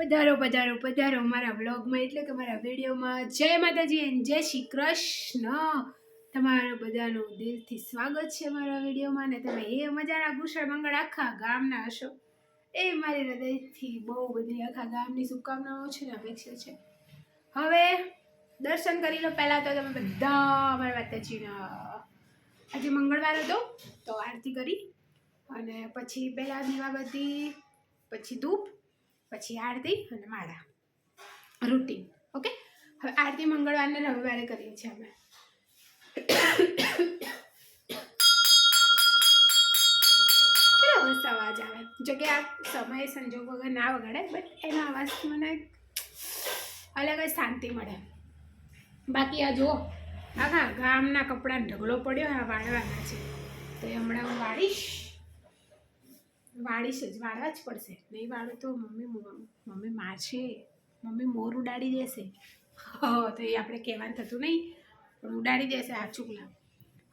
પધારો પધારો પધારો મારા વ્લોગમાં એટલે કે મારા વિડીયોમાં. જય માતાજી એન્ડ જય શ્રી કૃષ્ણ. તમારું બધાનું દિલથી સ્વાગત છે મારા વિડીયોમાં ને તમે એ મજાના કુશળ મંગળ આખા ગામના હશો. એ મારી હૃદયથી બહુ બધી આખા ગામની શુભકામનાઓ છે ને અપેક્ષા છે. હવે દર્શન કરી લો પહેલાં તો તમે બધા અમારા માતાજીના આજે મંગળવાર હતો તો આરતી કરી અને પછી પહેલાં દીવાબત્તી, પછી ધૂપ પછી આરતી અને માળા. Routine, okay? હવે આરતી મંગળવારને રવિવારે કરીએ છીએ અમે. કેટલો મસ્ત અવાજ આવે. જો કે આ સમય સંજોગ વગર ના વગાડે બટ એનો અવાજથી મને અલગ જ શાંતિ મળે. બાકી આ જુઓ આખા ગામના કપડાં ઢગલો પડ્યો, આ વાળવાના છે. તો એ હમણાં હું વાળીશ. વાળીશ જ વાળવા જ પડશે. નહીં વાળું તો મમ્મી મો- મમ્મી માછે મમ્મી મોર ઉડાડી દેશે. હ તો એ આપણે કહેવાનું થતું નહીં. પણ ઉડાડી દેશે આ ચૂકલા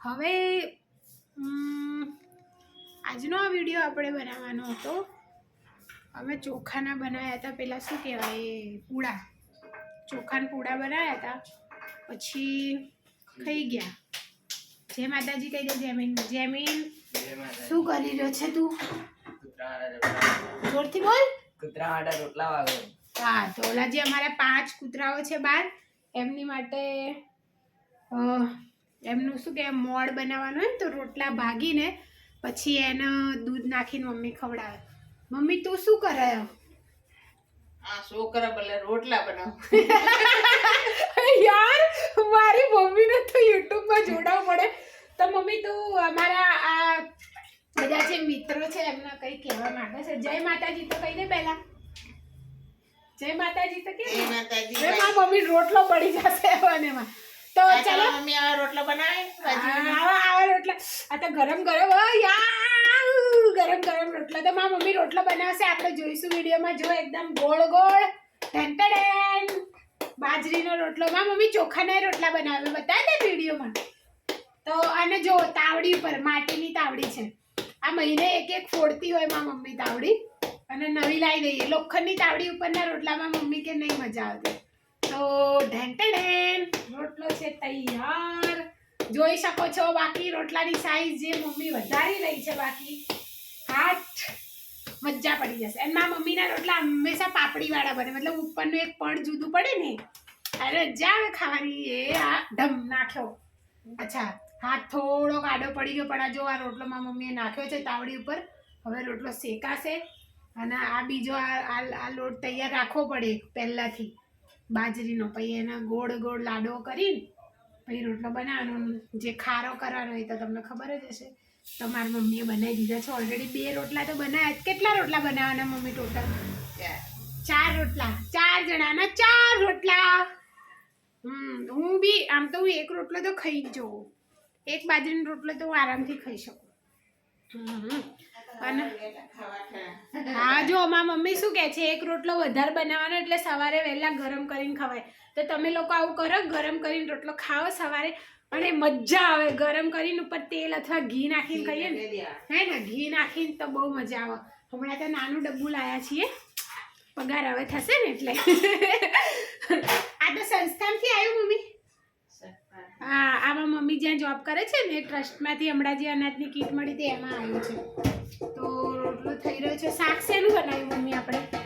હવે આજનો આ વીડિયો આપણે બનાવવાનો હતો. અમે ચોખાના બનાવ્યા હતા. પહેલાં શું કહેવાય પૂડા. ચોખાના પૂડા બનાવ્યા હતા. પછી ખાઈ ગયા. જય માતાજી કહી દે જેમીન? જેમીન શું કરી રહ્યો છે તું? જોરથી બોલ. કૂતરા માટે રોટલા વાગો. હા તો ઓલા જે અમારા પાંચ કૂતરાઓ છે બાર. એમની માટે એમનું શું કે મોડ બનાવવાનું હોય ને તો રોટલા ભાગીને પછી એને દૂધ નાખીને મમ્મી ખવડાવે. મમ્મી તું શું કરે? આ છોકરા ભલે? રોટલા બનાવ. યાર મારી મમ્મીને તો યુટ્યુબમાં જોડાવ પડે તો મમ્મી તું અમારા આ બધા જે મિત્રો છે એમને કંઈ કહેવા માંગે છે? જય માતાજી તો કહી દે પહેલા. જય માતાજી તો કે જય માતાજી મમ્મી રોટલો પડી જશે અને તો ચાલો. મમ્મી આ રોટલો બનાવે? આવા આવા રોટલા. આ તો ગરમ ગરમ હો યાર ગરમ ગરમ રોટલા. તો માં મમ્મી રોટલો બનાવશે. આપણે જોઈશું વિડીયોમાં. જો એકદમ ગોળ ગોળ ઢેંટડેન બાજરીનો રોટલો. માં મમ્મી ચોખાના રોટલા બનાવે. બતાવે હતા વિડીયોમાં. તો અને જો તાવડી ઉપર માટીની તાવડી છે. આ મહિને એક એક ફોડતી હોયમાં મમ્મી તાવડી. અને નવી લાવી દઈએ. લોખંડની તાવડી ઉપરના રોટલામાં મમ્મી કે નહીં મજા આવતી. તો ઢેન રોટલો છે તૈયાર. જોઈ શકો છો બાકી રોટલાની સાઈઝ જે મમ્મી વધારી રહી છે બાકી. હાથ મજા પડી જશે. અને મારા મમ્મીના રોટલા હંમેશા પાપડીવાળા બને. મતલબ ઉપરનું એક પણ જુદું પડે ને. અરે આવે ખાવાની. એ આ ઢમ નાખ્યો અચ્છા. હાથ થોડોક આડો પડી ગયો પણ આ જો આ રોટલો મારા મમ્મીએ નાખ્યો છે તાવડી ઉપર હવે રોટલો શેકાશે. અને આ બીજો આ આ- લોટ તૈયાર રાખવો પડે પહેલાંથી. બાજરીનો પછી એના ગોળ ગોળ લાડો કરીને પછી રોટલો બનાવવાનો. જે ખારો કરવાનો હોય તો તમને ખબર જ હશે. તમારી મમ્મીએ બનાવી દીધા છે. ઓલરેડી બે રોટલા તો બનાવ્યા. કેટલા રોટલા બનાવવાના મમ્મી ટોટલ ચાર. ચાર રોટલા. ચાર જણાના ચાર રોટલા. હમ હું બી આમ તો હું એક રોટલો તો ખાઈ જ જોઉં. એક બાજરીનો રોટલો તો હું આરામથી ખાઈ શકું. અને હા જો મારા મમ્મી શું કહે છે એક રોટલો વધારે બનાવવાનો એટલે સવારે વહેલા ગરમ કરીને ખવાય. તો તમે લોકો આવું કરો ગરમ કરીને રોટલો ખાઓ સવારે. અને મજા આવે ગરમ કરીને ઉપર તેલ અથવા ઘી નાખીને ખાઈએ ને. હે ને ઘી નાખીને તો બહુ મજા આવે. હમણાં તો નાનું ડબ્બુ લાયા છીએ. પગાર હવે થશે ને એટલે. આ તો સંસ્થાનથી આવ્યું મમ્મી. આમાં મમ્મી જ્યાં જોબ કરે છે ને ટ્રસ્ટમાંથી હમણાં જે અનાજની કીટ મળી હતી એમાં આવ્યું છે. તો રોટલો થઈ રહ્યો છે. શાક શેનું બનાવ્યું મમ્મી આપણે?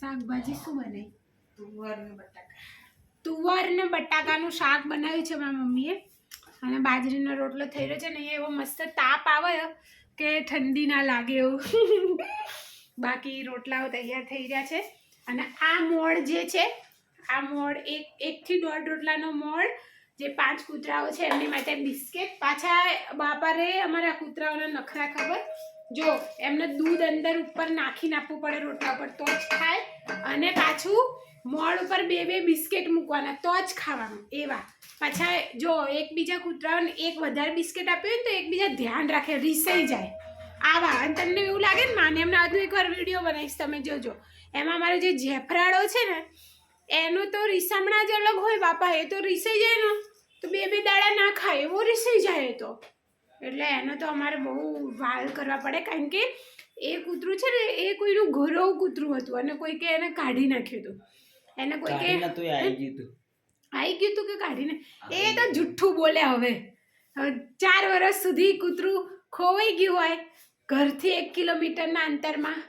શાકભાજી શું બનાવી? તુવર બટાકા. તુવર ને બટાકાનું શાક બનાવ્યું છે મારા મમ્મીએ. અને બાજરીનો રોટલો થઈ રહ્યો છે ને એવો મસ્ત તાપ આવે કે ઠંડી ના લાગે એવું. બાકી રોટલાઓ તૈયાર થઈ રહ્યા છે. અને આ મોડ જે છે આ મોડ એક એકથી દોઢ રોટલાનો મોળ જે પાંચ કૂતરાઓ છે એમની માટે બિસ્કેટ. પાછા બાપારે અમારા કૂતરાઓના નખરા ખબર? જો, એમને દૂધ અંદર ઉપર નાખીને આપવું પડે રોટલા પર તો જ ખાય. અને પાછું મોડ ઉપર બે બે બિસ્કિટ મૂકવાના, તો જ ખાવાનું. એવા. પાછા જો, એકબીજા કૂતરાઓને એક વધારે બિસ્કેટ આપ્યું તો એકબીજા ધ્યાન રાખે, રીસાઈ જાય. આવા. અને તમને એવું લાગે ને, માને એમને હજુ એકવાર વીડિયો બનાવીશ, તમે જોજો. એમાં મારો જે જેફરાળો છે ને, એનું તો રીસામણા જ અલગ હોય બાપા, એ તો રીસાઈ જાય ને. તો બે બે દાડા ના ખાય એવો રીસાઈ જાય તો. એટલે એનો તો અમારે બહુ વાલ કરવા પડે કારણ કે એ કૂતરું છે ને એ કોઈનું ઘરવું કૂતરું હતું અને કોઈ કે એને કાઢી નાખ્યું હતું. એને કોઈ કે કાઢીને આવી ગયું તું. આવી ગયું હતું કે કાઢીને? એ તો જુઠ્ઠું બોલે હવે. હવે ચાર વર્ષ સુધી કૂતરું ખોવાઈ ગયું હોય ઘરથી એક કિલોમીટરના અંતરમાં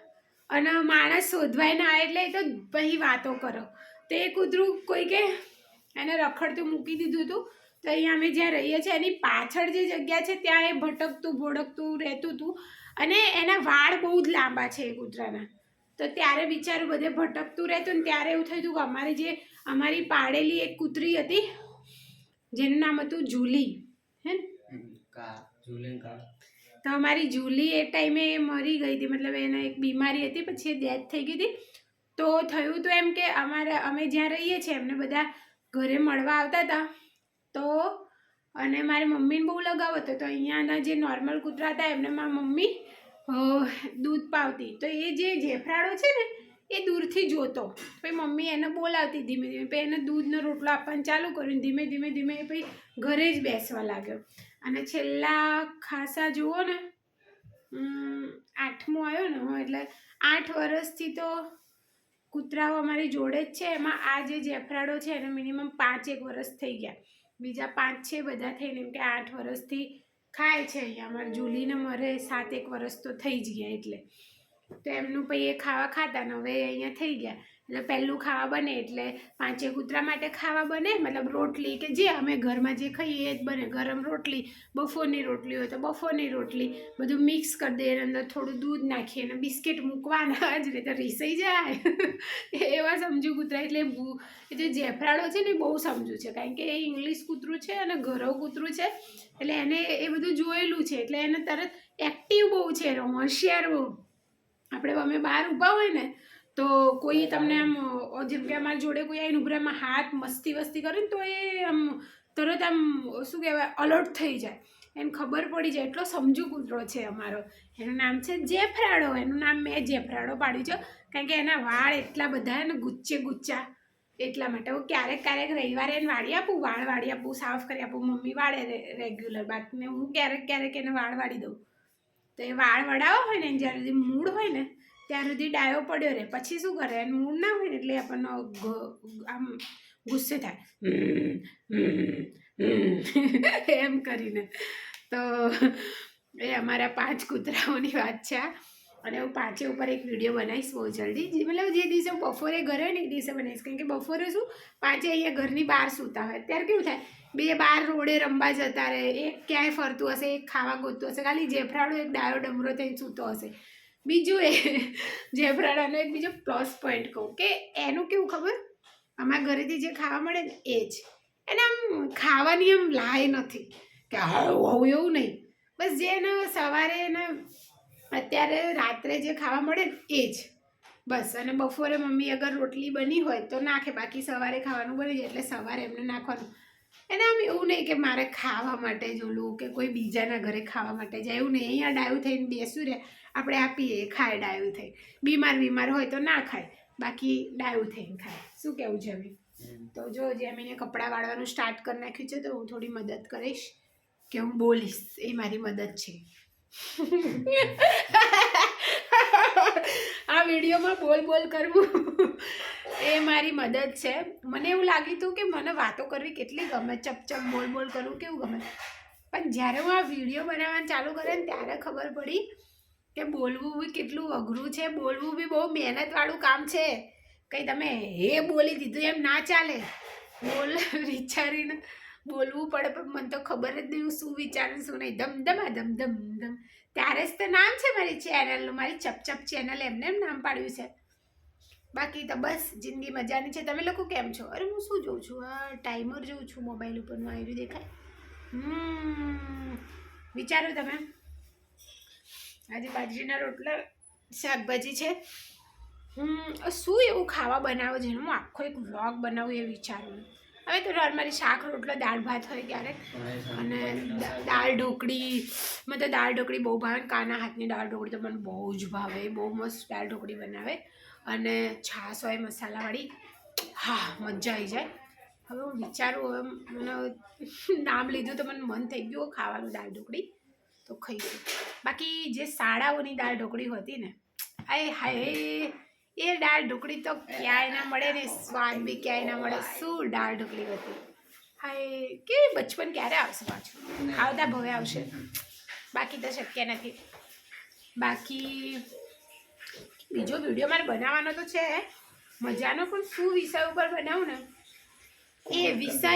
અને માણસ શોધવાય ના આવે એટલે એ તો પછી વાતો કરો. તો એ કૂતરું કોઈ કે એને રખડતું મૂકી દીધું હતું. તો અહીંયા અમે જ્યાં રહીએ છીએ એની પાછળ જે જગ્યા છે ત્યાં એ ભટકતું ભોડકતું રહેતું હતું. અને એના વાળ બહુ જ લાંબા છે એ કૂતરાના. તો ત્યારે બિચારું બધે ભટકતું રહેતું ને ત્યારે એવું થયું હતું કે અમારી જે અમારી પાડેલી એક કૂતરી હતી જેનું નામ હતું જૂલી. હે ને? તો અમારી જૂલી એ ટાઈમે મરી ગઈ હતી મતલબ એને એક બીમારી હતી પછી એ ડેથ થઈ ગઈ હતી. તો થયું તો એમ કે અમારે અમે જ્યાં રહીએ છીએ એમને બધા ઘરે મળવા આવતા હતા તો અને મારી મમ્મીને બહુ લગાવ હતો. તો અહીંયાના જે નોર્મલ કૂતરા હતા, એમને મારી મમ્મી દૂધ પાવતી. તો એ જે જેફરાડો છે ને, એ દૂરથી જોતો. પછી મમ્મી એને બોલાવતી ધીમે ધીમે. પછી એને દૂધનો રોટલો આપવાનું ચાલુ કર્યું. ધીમે ધીમે ધીમે એ પછી ઘરે જ બેસવા લાગ્યો. અને છેલ્લા ખાસા જુઓ ને આઠમો આવ્યો ને એટલે આઠ વર્ષથી તો કૂતરાઓ અમારી જોડે જ છે. એમાં આ જે જેફરાડો છે એને મિનિમમ પાંચ એક વર્ષ થઈ ગયા. બીજા પાંચ છે બધા થઈને એમ કે આઠ વર્ષથી ખાય છે અહીંયા. અમારે જુલીને મરે સાત એક વર્ષ તો થઈ જ ગયા એટલે. તો એમનું પછી એ ખાવા ખાતા ને હવે અહીંયા થઈ ગયા. એટલે પહેલું ખાવા બને એટલે પાંચે કૂતરા માટે ખાવા બને, મતલબ રોટલી કે જે અમે ઘરમાં જે ખાઈએ એ જ બને. ગરમ રોટલી બફોરની રોટલી હોય તો બફોરની રોટલી, બધું મિક્સ કરી દઈએ એની અંદર થોડું દૂધ નાખીએ અને બિસ્કિટ મૂકવાના જ રીતે રીસાઈ જાય. એવા સમજુ કૂતરા. એટલે જે જેફરાડો છે ને એ બહુ સમજુ છે, કારણ કે એ ઇંગ્લિશ કૂતરું છે અને ઘરવ કૂતરું છે. એટલે એને એ બધું જોયેલું છે, એટલે એને તરત એક્ટિવ બહુ છે હોશિયાર બહુ. આપણે અમે બહાર ઊભા હોય ને તો કોઈ તમને આમ જેમ કે અમારી જોડે કોઈ આવીને ઉભરે આમાં હાથ મસ્તી વસ્તી કરે ને તો એ આમ તરત આમ, શું કહેવાય અલર્ટ થઈ જાય. એને ખબર પડી જાય. એટલો સમજુ કૂતરો છે અમારો. એનું નામ છે જેફરાડો. એનું નામ મેં જેફરાડો પાડ્યું છે. કારણ કે એના વાળ એટલા બધા ને ગુચ્ચે ગુચ્ચા. એટલા માટે. હું ક્યારેક ક્યારેક રવિવારે એને વાળી આપું, વાળ વાળી આપું, સાફ કરી આપું. મમ્મી વાળે રેગ્યુલર બાકીને હું ક્યારેક ક્યારેક એને વાળ વાળી દઉં. તો એ વાળ વડાવો હોય ને જ્યારે મૂળ હોય ને ત્યાં સુધી ડાયો પડ્યો રહે પછી શું કરે એનું મૂળ ના હોય એટલે આપણને આમ ગુસ્સે થાય એમ કરીને તો એ અમારા પાંચ કૂતરાઓની વાત છે અને હું પાંચે ઉપર એક વીડિયો બનાવીશ બહુ જલ્દી જે મતલબ જે દિવસે બપોરે ઘરે ને એ દિવસે બનાવીશ કારણ કે બપોરે શું પાંચે અહીંયા ઘરની બહાર સૂતા હોય ત્યારે કેવું થાય બે બાર રોડે રમવા જતા રહે એક ક્યાંય ફરતું હશે એક ખાવા ગોતતું હશે ખાલી જેફરાડો એક ડાયો ડમરો થઈને સૂતો હશે બીજું એ, જેફરાડાનો એક બીજો પ્લસ પોઈન્ટ કહું કે એનું કેવું ખબર? અમારા ઘરેથી જે ખાવા મળે ને એ જ. એને આમ ખાવાની આમ લાય નથી. કે હવું, હોવું એવું નહીં. બસ જે એને સવારે એને અત્યારે રાત્રે જે ખાવા મળે એ જ. બસ અને બપોરે મમ્મી અગર રોટલી બની હોય તો નાખે. બાકી સવારે ખાવાનું બની જાય એટલે સવારે એમને નાખવાનું. એને આમ એવું નહીં કે મારે ખાવા માટે જ ઓલું કે કોઈ બીજાના ઘરે ખાવા માટે જાય. એવું નહીં અહીંયા ડાયું થઈને બેસું રે આપણે આપીએ ખાય ડાયું થઈ બીમાર બીમાર હોય તો ના ખાય. બાકી ડાયું થઈને ખાય. શું કહેવું છે તો જો જેમીને કપડાં વાળવાનું સ્ટાર્ટ કરી નાખ્યું છે તો હું થોડી મદદ કરીશ કે હું બોલીશ. એ મારી મદદ છે. આ વિડીયોમાં બોલ બોલ કરવું. એ મારી મદદ છે. મને એવું લાગ્યું હતું કે મને વાતો કરવી કેટલી ગમે ચપ ચપ બોલ બોલ કરવું કેવું ગમે. પણ જ્યારે હું આ વીડિયો બનાવવાનું ચાલુ કરે ને ત્યારે ખબર પડી કે બોલવું બી કેટલું અઘરું છે. બોલવું બી બહુ મહેનતવાળું કામ છે. કંઈ તમે હે બોલી દીધું એમ ના ચાલે. બોલ વિચારીને બોલવું પડે, પણ મને તો ખબર જ નહીં હું શું વિચારું, શું નહીં. ધમ ધમ ધમ ધમ ધમ ત્યારે જ તો નામ છે મારી ચેનલનું મારી ચપચપ ચેનલ એમને એમ નામ પાડ્યું છે. બાકી તો બસ, જિંદગી મજાની છે. તમે લોકો કેમ છો? અરે હું શું જોઉં છું? આ ટાઈમર જોઉં છું મોબાઈલ ઉપરનું આવ્યું દેખાય. હમ વિચારો તમે? આજે બાજરીના રોટલા, શાકભાજી છે. હમ, શું એવું ખાવા બનાવો જેનું હું આખો એક વ્લોગ બનાવું એ વિચારું. હવે તો નોર્મલી શાક, રોટલો, દાળ, ભાત હોય ક્યારેક. અને દાળ ઢોકળી, મને તો દાળ ઢોકળી બહુ ભાવે. કાના હાથની દાળ ઢોકળી તો મને બહુ જ ભાવે. બહુ મસ્ત દાળ ઢોકળી બનાવે. અને છાશ હોય, મસાલાવાળી, હા, મજા આવી જાય. હવે હું વિચારું, હવે મને નામ લીધું તો મને મન થઈ ગયું, ખાવાનું દાળ ઢોકળી. તો ખાઈશું બાકી જે શાળાઓની દાળ ઢોકળી હતી ને આય હાય એ દાળ ઢોકળી તો ક્યાંય ના મળે ને સ્વાદ બી ક્યાંય ના મળે. શું દાળ ઢોકળી હતી? હાય, કેવી બચપન ક્યારે આવશે પાછું? આવતા ભવે આવશે. બાકી તો શક્ય નથી. બાકી બીજો વીડિયો મારે બનાવવાનો તો છે. મજાનો પણ શું વિષય ઉપર બનાવું ને? એ વિષય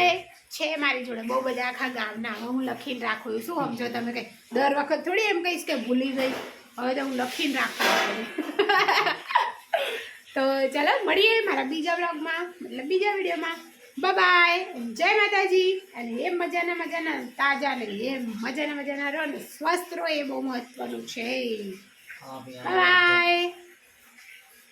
છે મારી જોડે. બહુ બધા આખા ગામના. હવે હું લખીને રાખું. છું. શું સમજો તમે કંઈ? દર વખત થોડી એમ કહીશ કે ભૂલી ગઈ. હવે તો હું લખીને રાખું તો ચાલો મળીએ મારા બીજા બ્લોગમાં મતલબ બીજા વિડીયોમાં. બાય જય માતાજી. અને એ મજાના મજાના તાજા ને એ મજાના મજાના રહો ને સ્વસ્થ રહો એ બહુ મહત્વનું છે. બાય